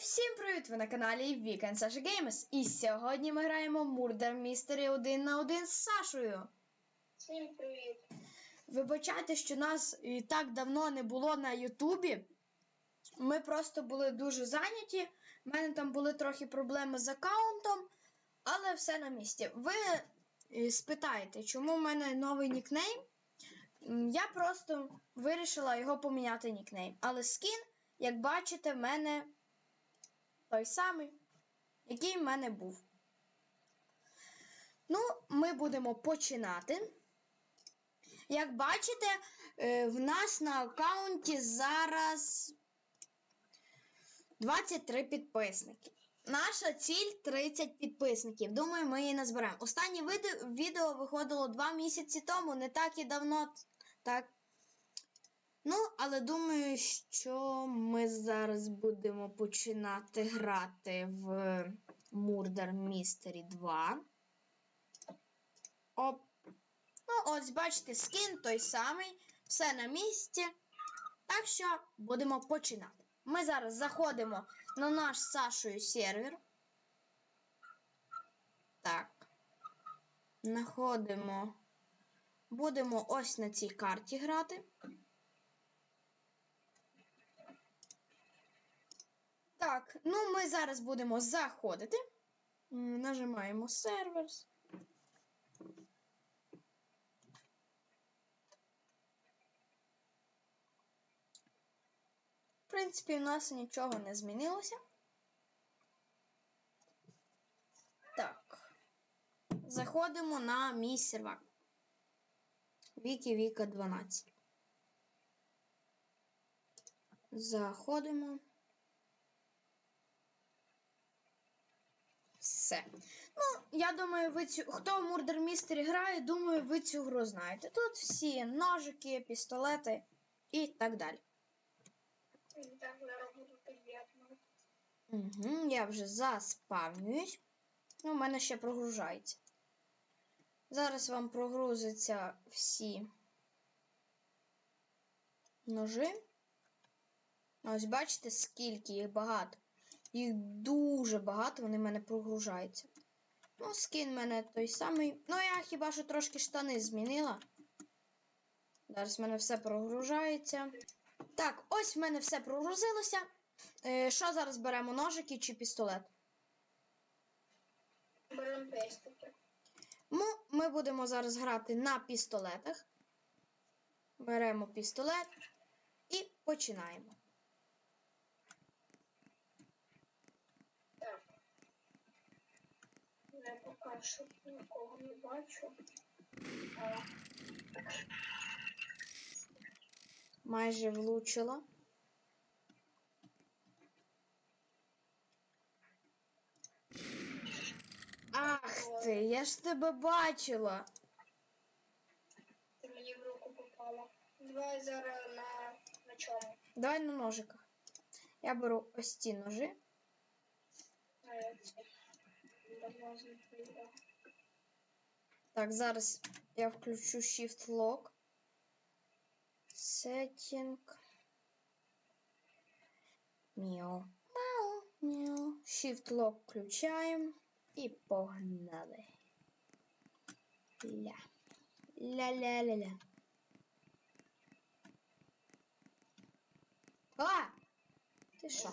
всім привіт! Ви на каналі Weekend Sasha Games. І сьогодні ми граємо Murder Mystery 1 на 1 з Сашою. Всім привіт. Вибачайте, що нас і так давно не було на Ютубі. Ми просто були дуже зайняті. У мене там були трохи проблеми з аккаунтом, але все на місці. Ви е, спитаєте, чому в мене новий нікнейм? Я просто вирішила його поміняти нікнейм. Але скін, як бачите, в мене той самий, який в мене був. Ну, ми будемо починати. Як бачите, е, в нас на аккаунті зараз 23 підписники. Наша ціль 30 підписників. Думаю, ми її назберемо. Останнє відео виходило 2 місяці тому, не так і давно. Так. Ну, але думаю, що ми зараз будемо починати грати в Murder Mystery 2. Оп. Ну, ось, бачите, скін той самий, все на місці. Так що будемо починати. Ми зараз заходимо на наш Сашою сервер. Так. Находимо. Будемо ось на цій карті грати. Так, ну ми зараз будемо заходити. Нажимаємо серверс. В принципі, у нас нічого не змінилося. Так. Заходимо на мій сервак. Вікі Віка 12. Заходимо. Все. Ну, я думаю, ви цю. Хто в Murder Mystery грає, думаю, ви цю гру знаєте. Тут всі ножики, пістолети і так далі. Угу, я вже заспавнююсь. Ну, у мене ще прогружається. Зараз вам прогрузяться всі ножи. Ось бачите, скільки їх багато. Їх дуже багато, вони в мене прогружаються. Ну, скін в мене той самий. Ну, я хіба що трошки штани змінила. Зараз в мене все прогружається. Так, ось в мене все прогрузилося. Е, що зараз беремо? Ножики чи пістолет? Беремо пестики. Ну, ми будемо зараз грати на пістолетах. Беремо пістолет і починаємо. Так. Поки нікого не бачу. Майже влучила. Ах ти, я ж тебе бачила. ти мені в руку попала. Давай зараз на, на чому? Давай на ножиках. Я беру ось ці ножи. А Так, зараз я включу Shift Lock. Setting. Мяу. Мяу. Мяу. Shift Lock включаємо. І погнали. Ля. Ля-ля-ля-ля. А! Ти що?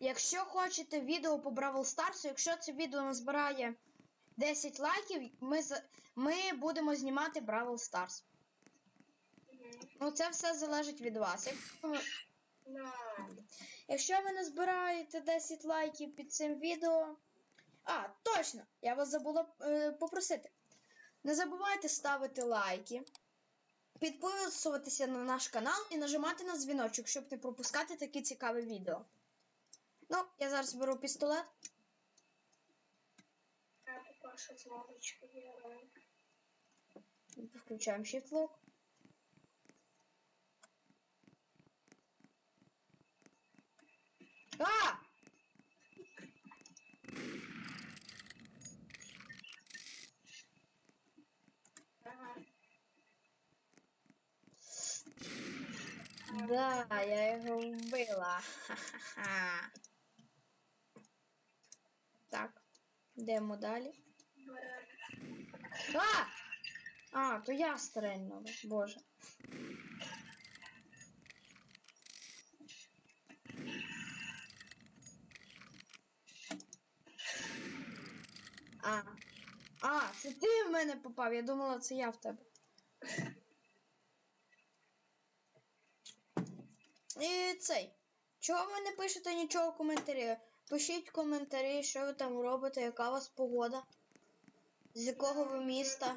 Якщо хочете відео по Бравл Старсу, якщо це відео назбирає 10 лайків, ми, ми будемо знімати Бравл Старс. Ну, це все залежить від вас. Якщо ви, На. якщо ви не збираєте 10 лайків під цим відео. А, точно! Я вас забула е, попросити. Не забувайте ставити лайки, підписуватися на наш канал і нажимати на дзвіночок, щоб не пропускати такі цікаві відео. Ну, я зараз беру пістолет. Включаем shift-лог. А! Да, я его убила. Ха-ха-ха. Так, йдемо далі. А! А, то я стрельнула, боже. А. А, це ти в мене попав. Я думала, це я в тебе. І цей. Чого ви не пишете нічого в коментарі? Пишіть коментарі, що ви там робите, яка у вас погода, з якого ви міста.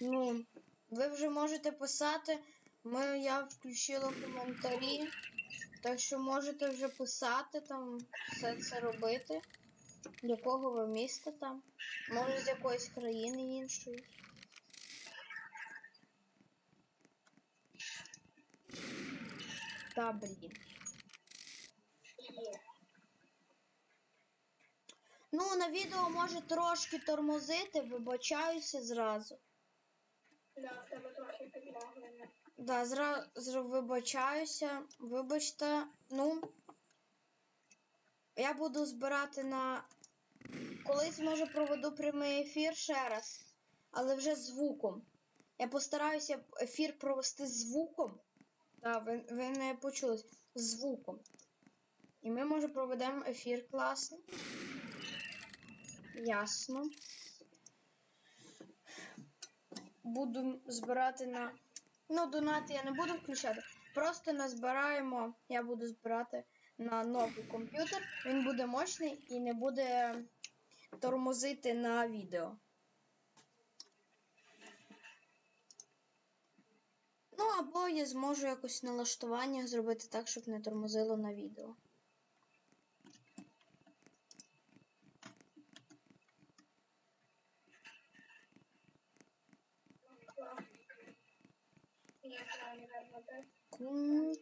Ну, ви вже можете писати. Ми, я включила коментарі. Так що можете вже писати там, все це робити. Якого ви міста там? Може з якоїсь країни іншої. Та блін. Ну, на відео може трошки тормозити, вибачаюся зразу. Да, в тебе трохи підлаглено. Да, зразу вибачаюся. Вибачте, ну. Я буду збирати на. Колись може проведу прямий ефір ще раз, але вже з звуком. Я постараюся ефір провести з звуком. Так, ви, ви не почули. З звуком. І ми, може, проведемо ефір класний. Ясно. Буду збирати на. Ну, донати я не буду включати. Просто назбираємо. Я буду збирати на новий комп'ютер. Він буде мощний і не буде тормозити на відео. Ну, або я зможу якось налаштування зробити так, щоб не тормозило на відео. Да.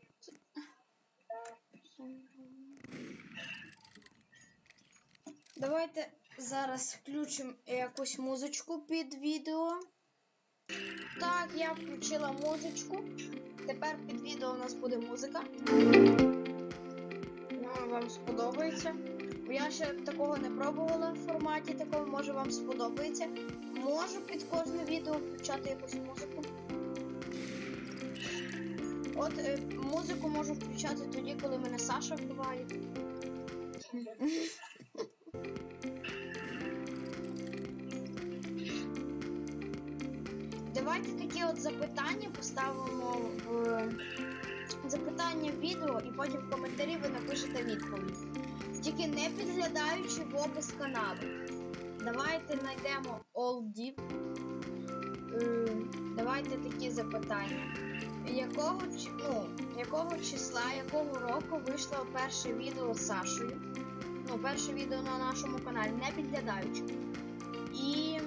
Давайте зараз включимо якусь музичку під відео. Так, я включила музичку. Тепер під відео у нас буде музика. Думаю, вам сподобається. Я ще такого не пробувала в форматі такого, може вам сподобається. Можу під кожне відео включати якусь музику. От е, музику можу включати тоді, коли мене Саша вбиває. Давайте такі от запитання поставимо в запитання в відео і потім в коментарі ви напишете відповідь. Тільки не підглядаючи в опис каналу. Давайте знайдемо олдів. Е, Давайте такі запитання. Якого, ну, якого числа, якого року вийшло перше відео з Сашою? Ну, перше відео на нашому каналі, не підглядаючи. І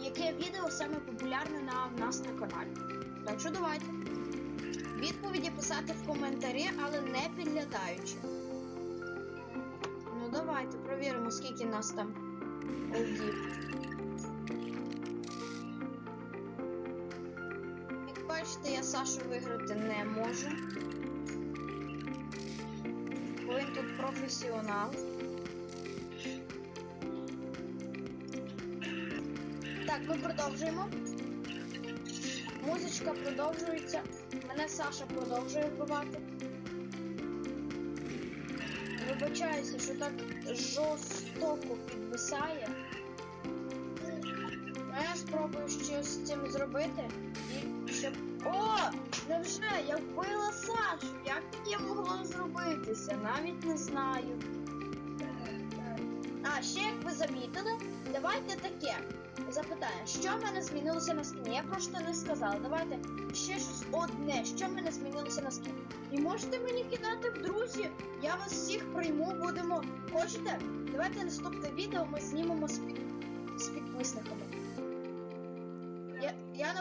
яке відео саме популярне на в нас на каналі. Так що давайте. Відповіді писати в коментарі, але не підглядаючи. Ну давайте провіримо, скільки нас там олдів. Сашу виграти не можу. Бо він тут професіонал. Так, ми продовжуємо. Музичка продовжується. Мене Саша продовжує вбивати. Вибачаюся, що так жорстоко підвисає. Я спробую щось з цим зробити. І щоб. О! Невже я вбила Сашу? Як таке могло зробитися? Навіть не знаю. А, ще як ви замітили, давайте таке запитання, що в мене змінилося на скіні? Я просто не сказала. Давайте ще щось одне, що в мене змінилося на скіні. І можете мені кидати в друзі, я вас всіх прийму, будемо. Хочете? Давайте наступне відео ми знімемо з, під... з підписниками.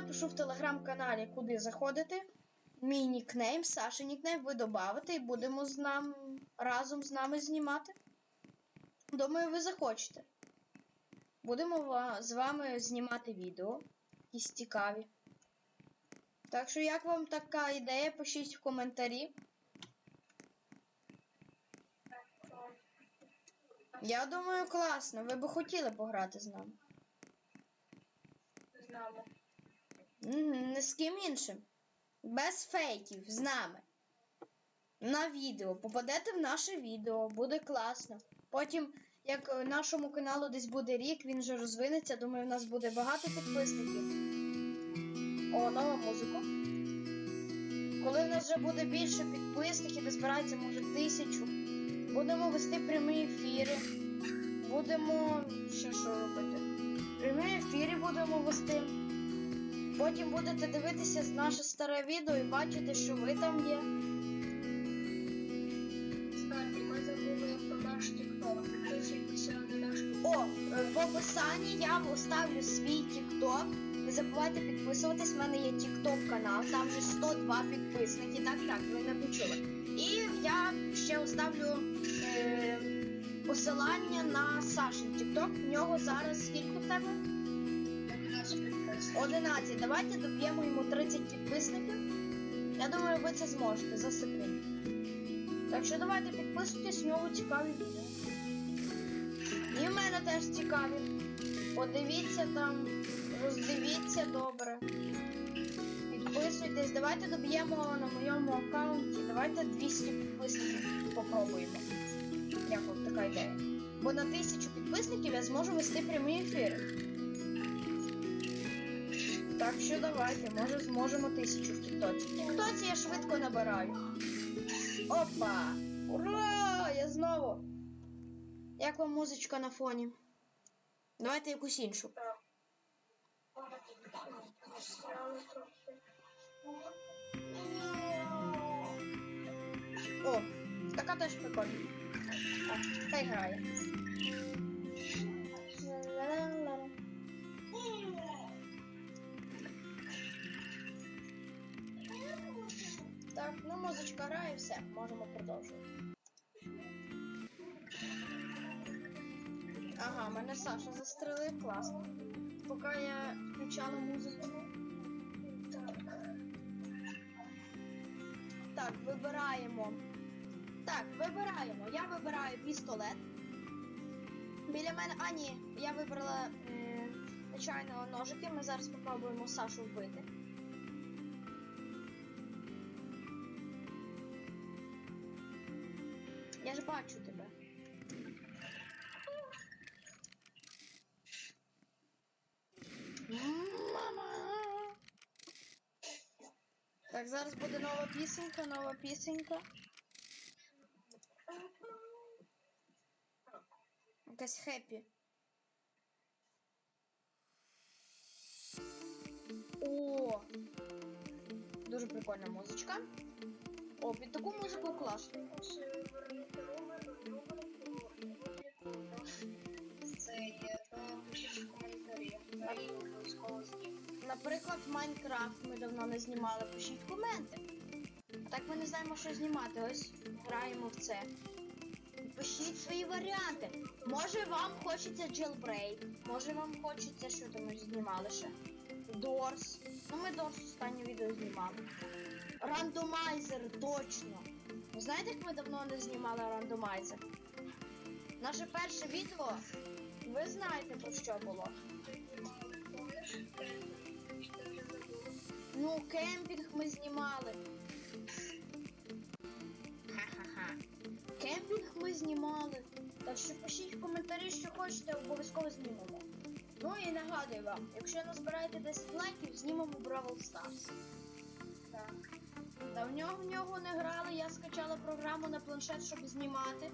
Напишу в телеграм-каналі, куди заходити. Мій нікнейм, Саша нікнейм, ви додавите і будемо з нами разом з нами знімати. Думаю, ви захочете. Будемо з вами знімати відео. Якісь цікаві. Так що як вам така ідея, пишіть в коментарі. Я думаю, класно. Ви би хотіли пограти з нами. З нами. Не з ким іншим. Без фейків, з нами. На відео. Попадете в наше відео, буде класно. Потім, як е, нашому каналу десь буде рік, він вже розвинеться. Думаю, у нас буде багато підписників. О, нова музика. Коли в нас вже буде більше підписників, де збирається, може, тисячу. Будемо вести прямі ефіри. Будемо. Ще що робити? Прямі ефіри будемо вести. Потім будете дивитися наше старе відео і бачити, що ви там є. Кстати, ми забули про наш TikTok. Підписуйтеся на наш О, е, в описанні я оставлю свій TikTok. Не забувайте підписуватись. В мене є TikTok канал, там вже 102 підписники. Так, так, ви не почули. І я ще оставлю е, посилання на Сашин TikTok. В нього зараз скільки в тебе? 11 Давайте доб'ємо йому 30 підписників. Я думаю, ви це зможете за секунду. Так що давайте підписуйтесь, в нього цікаві відео. І в мене теж цікаві. Подивіться там, роздивіться добре. Підписуйтесь, давайте доб'ємо на моєму аккаунті. Давайте 200 підписників попробуємо. Як вам така ідея? Бо на 1000 підписників я зможу вести прямі ефіри. Так що давайте, може зможемо тисячу в Тіктоці. В Тіктоці я швидко набираю. Опа! Ура! Я знову. Як вам музичка на фоні? Давайте якусь іншу. Так. О, така теж прикольна. О, хай грає. Так, ну музичка грає, все, можемо продовжувати. Ага, мене Саша застрелив, класно. Поки я включала музику. Так, вибираємо. Так, вибираємо. Я вибираю пістолет. Біля мене. А, ні, я вибрала е, звичайно ножики. Ми зараз спробуємо Сашу вбити. Бачу тебе. Мама. Так, зараз буде нова пісенька, нова пісенька. Якась хеппі. О! Дуже прикольна музичка. О, під таку музику класно. Це є, коментарі. Наприклад, Майнкрафт ми давно не знімали. Пишіть коменти. А так ми не знаємо, що знімати. Ось граємо в це. Пишіть свої варіанти. Може вам хочеться jailbreak, може вам хочеться, що там ми знімали ще. Дорс. Ну ми Дорс останнє відео знімали. Рандомайзер, точно. Знаєте, як ми давно не знімали рандомайзер? Наше перше відео, ви знаєте про що було. Ну, кемпінг ми знімали. Ха-ха-ха. Кемпінг ми знімали. Так що пишіть в коментарі, що хочете, обов'язково знімемо. Ну і нагадую вам, якщо назбираєте 10 лайків, знімемо Бравл Stars. Та в нього в нього не грали, я скачала програму на планшет, щоб знімати.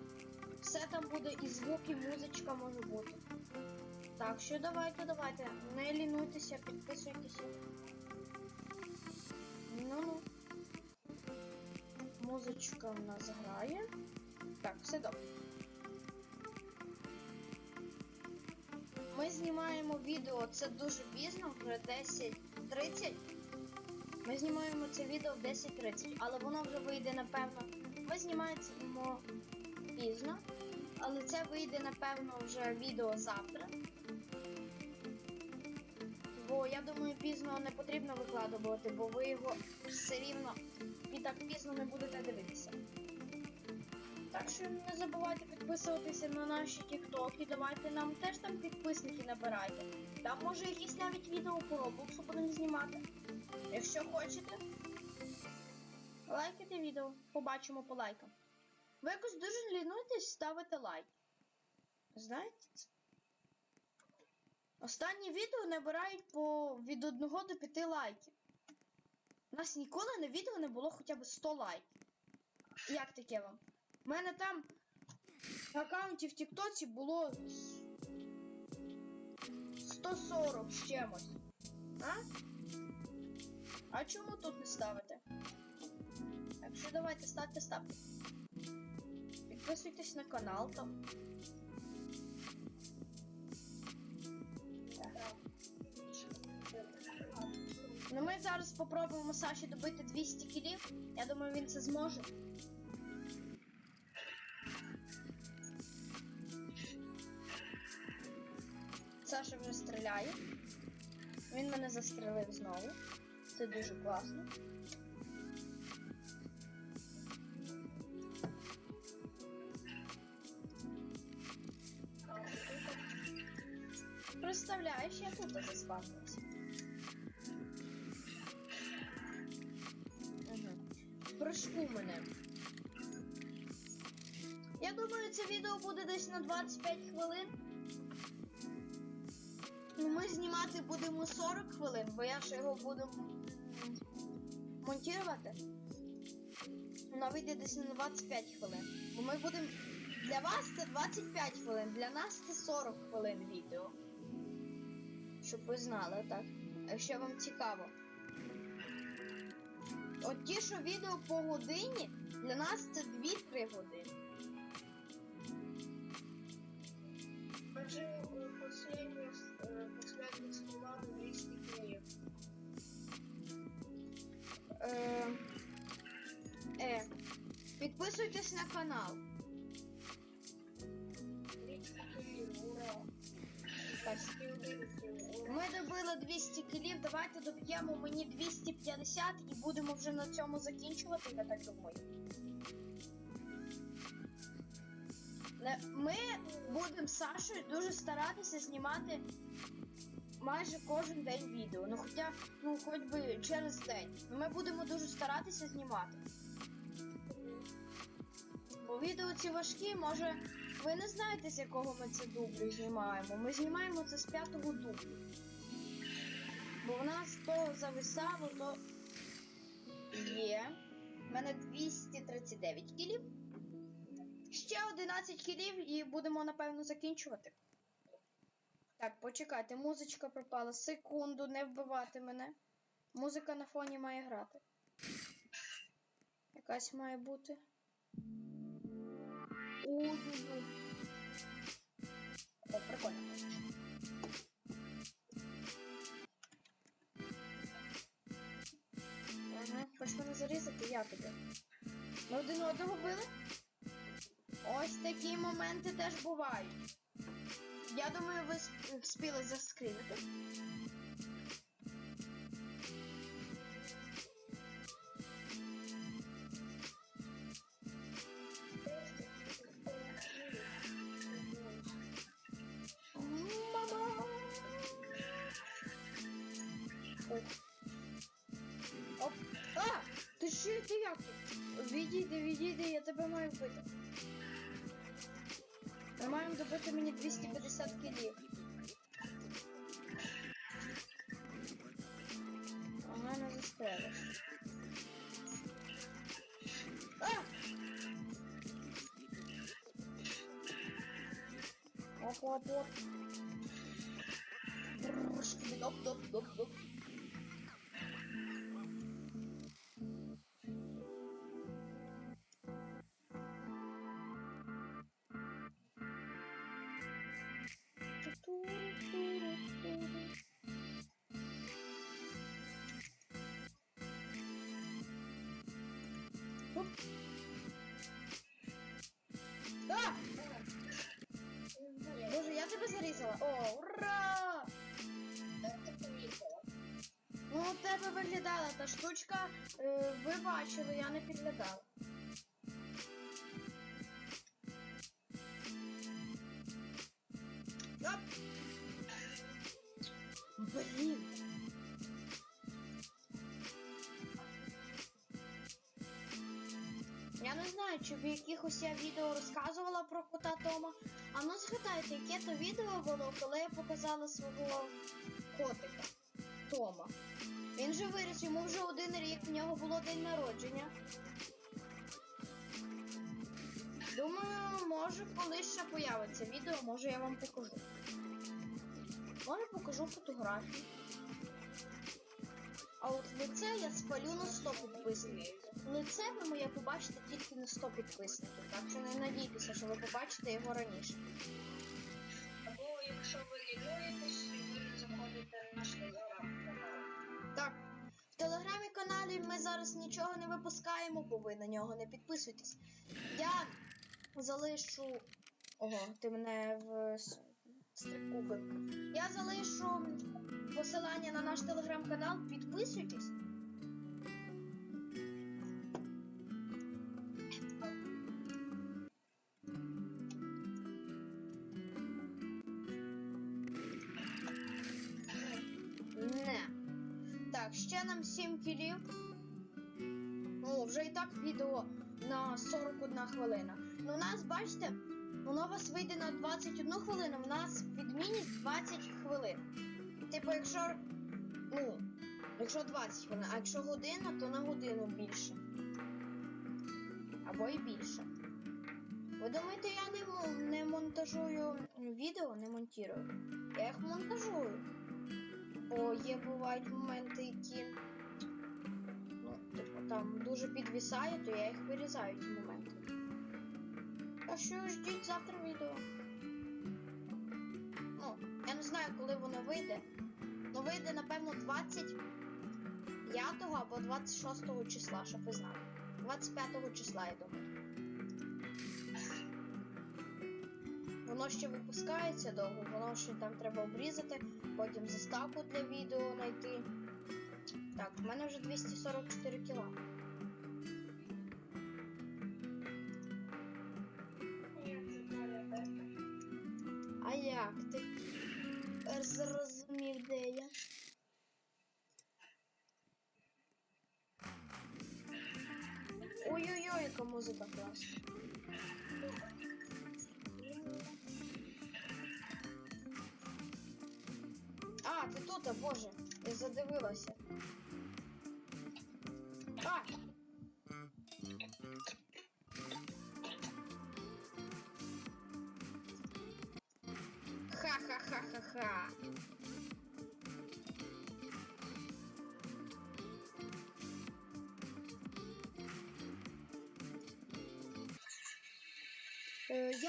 Все там буде і звук, і музичка може бути. Так що давайте, давайте, не лінуйтеся, підписуйтеся. Ну ну. Музичка в нас грає. Так, все добре. Ми знімаємо відео, це дуже пізно, вже 10.30. Ми знімаємо це відео в 10.30, але воно вже вийде напевно. Ми знімаємо пізно, але це вийде напевно вже відео завтра. Бо я думаю, пізно не потрібно викладувати, бо ви його все рівно і так пізно не будете дивитися. Так що не забувайте підписуватися на наші тіктоки. Давайте нам теж там підписники набирайте. Там може якісь навіть відео по Роблоксу будемо знімати. Якщо хочете, лайкайте відео, побачимо по лайкам. Ви якось дуже лінуєтесь ставити лайк. Знаєте? Останні відео набирають по від 1 до 5 лайків. У нас ніколи на відео не було хоча б 100 лайків. Як таке вам? У мене там на аккаунті в Тіктоці було 140 з чимось. А? А чому тут не ставите? Так що давайте ставте ставте. Підписуйтесь на канал там. Ну ми зараз спробуємо Саші добити 200 кілів. Я думаю, він це зможе. Саша вже стріляє. Він мене застрелив знову. Це дуже класно. Представляєш, я тут заспавнився. Угу. В прыжку мене. Я думаю, це відео буде десь на 25 хвилин. Знімати будемо 40 хвилин, бо я ще його буду монтувати. Воно вийде десь на 25 хвилин. Бо ми будемо. Для вас це 25 хвилин, для нас це 40 хвилин відео. Щоб ви знали, так? Якщо вам цікаво. От ті, що відео по годині, для нас це 2-3 години. Е, е, підписуйтесь на канал. Ми добили 200 кілів, давайте доб'ємо мені 250 і будемо вже на цьому закінчувати, я так думаю. Ми будемо з Сашою дуже старатися знімати майже кожен день відео. Ну хоча, ну хоч би через день. Ну, Ми будемо дуже старатися знімати. Бо відео ці важкі, може, ви не знаєте, з якого ми це дублю знімаємо. Ми знімаємо це з п'ятого дублю. Бо в нас то зависало, то є. У мене 239 кілів. Ще 11 кілів і будемо, напевно, закінчувати. Так, почекайте, музичка пропала. Секунду, не вбивати мене. Музика на фоні має грати. Якась має бути. Ой-ой-ой. О, прикольно. Ага, хочеш мене зарізати? Я тобі. Ми один одного били? Ось такі моменти теж бувають. Я думаю, ви вспіли заскрінити. Robot. Vurmuş gibi lop lop О, ура! Ну, у тебе виглядала та штучка, е, ви бачили, я не підглядала. Оп! Блін. Знаю, чи в якихось я відео розказувала про кота Тома. А ну згадайте, яке то відео було, коли я показала свого котика Тома. Він же виріс, йому вже один рік, в нього було день народження. Думаю, може колись ще появиться відео, може я вам покажу. Може покажу фотографії. А от лице я спалю на 100 підписників. Лице ви моє побачите тільки на 100 підписників, так що не надійтеся, що ви побачите його раніше. Або якщо ви лінуєтесь, ви заходите на наш телеграм-канал. Так, в телеграмі каналі ми зараз нічого не випускаємо, бо ви на нього не підписуйтесь. Я залишу. Ого, ти мене в с- Я залишу посилання на наш телеграм-канал. Підписуйтесь. Так, ще нам 7 кілів. О, вже і так відео на 41 хвилина. Ну, у нас, бачите, воно у вас вийде на 21 хвилину, в нас відмінність 20 хвилин. Типу, якщо. Ну, якщо 20 хвилин, а якщо година, то на годину більше. Або і більше. Ви думаєте, я не, не монтажую відео, не монтую? Я їх монтажую. Бо є бувають моменти, які ну, типу, там дуже підвісає, то я їх вирізаю ті моменти. Так що ждіть завтра відео. Ну, я не знаю, коли воно вийде. Ну вийде, напевно, 25 або 26 числа, щоб ви знали. 25 числа, я думаю. Воно ще випускається довго, воно ще там треба обрізати, потім заставку для відео знайти. Так, в мене вже 244 кіла. Як ти зрозумів, де я? Ой-ой-ой, яка музика класна. А, ти тут, боже, я задивилася.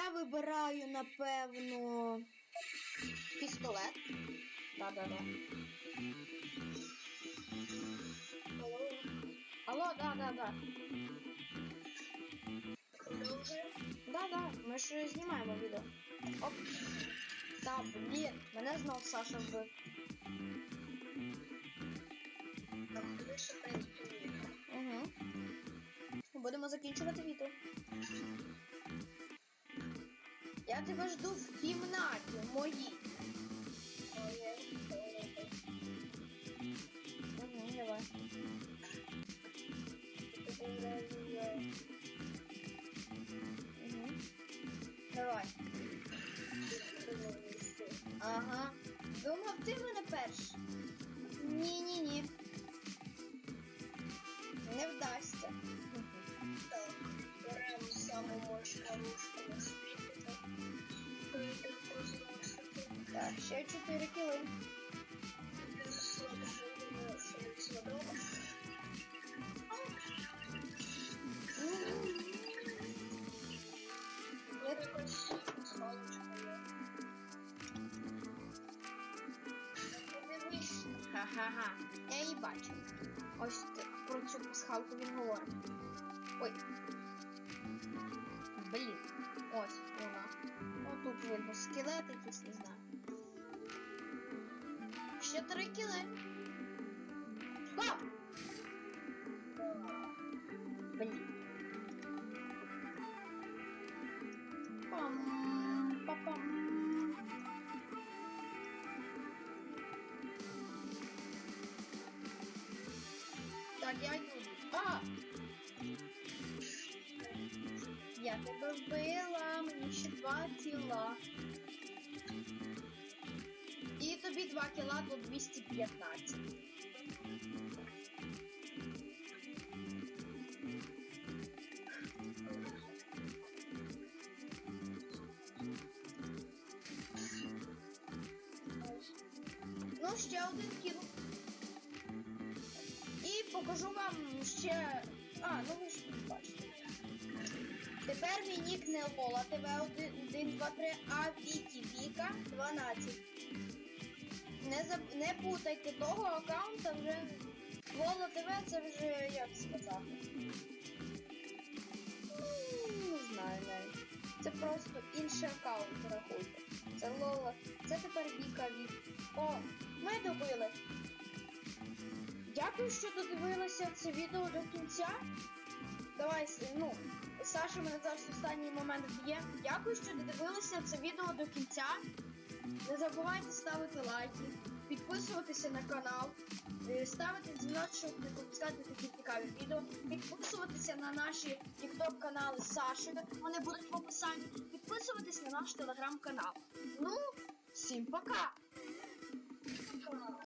Я вибираю, напевно, пістолет. Да-да-да. Алло, Алло, да-да-да. Да-да, ми ж знімаємо відео. Оп. Та, блін, мене знов Саша вбив. Угу. Будемо закінчувати відео. Я тебе жду в кімнаті моїй. Давай. Ага. Думав, ти мене перший. Ні-ні-ні. Не вдасться. Так, беремо саму мощну рушку ще 4 кіли. Ха-ха-ха. Я її бачу. Ось про цю пасхалку він говорить. Ой. Блін. Ось вона. О, тут видно скелет якийсь, не знаю. Ще три кіли. Стоп! Блін. Пам, па-пам. Так, я йду. А! Я тебе вбила, мені ще два тіла. І тобі два кіла до 215. Ну, ще один кіл. І покажу вам ще. А, ну ви ж бачите. Тепер мій нік не Лола ТВ 1, 2, 3, а Вікі Віка 12. Не, заб... не путайте того аккаунта вже. Лола ТВ це вже як сказати. Ну, Не знаю навіть. Це просто інший аккаунт рахуйте. Це Лола. Це тепер Віка Вік. О, ми добили. Дякую, що додивилися це відео до кінця. Давай, ну, Саша мене зараз останній момент б'є. Дякую, що додивилися це відео до кінця. Не забувайте ставити лайки, підписуватися на канал, е, ставити дзвіночок, щоб не пропускати такі цікаві відео, підписуватися на наші тікток канали Саші, вони будуть в описанні, підписуватись на наш телеграм канал. Ну, всім пока!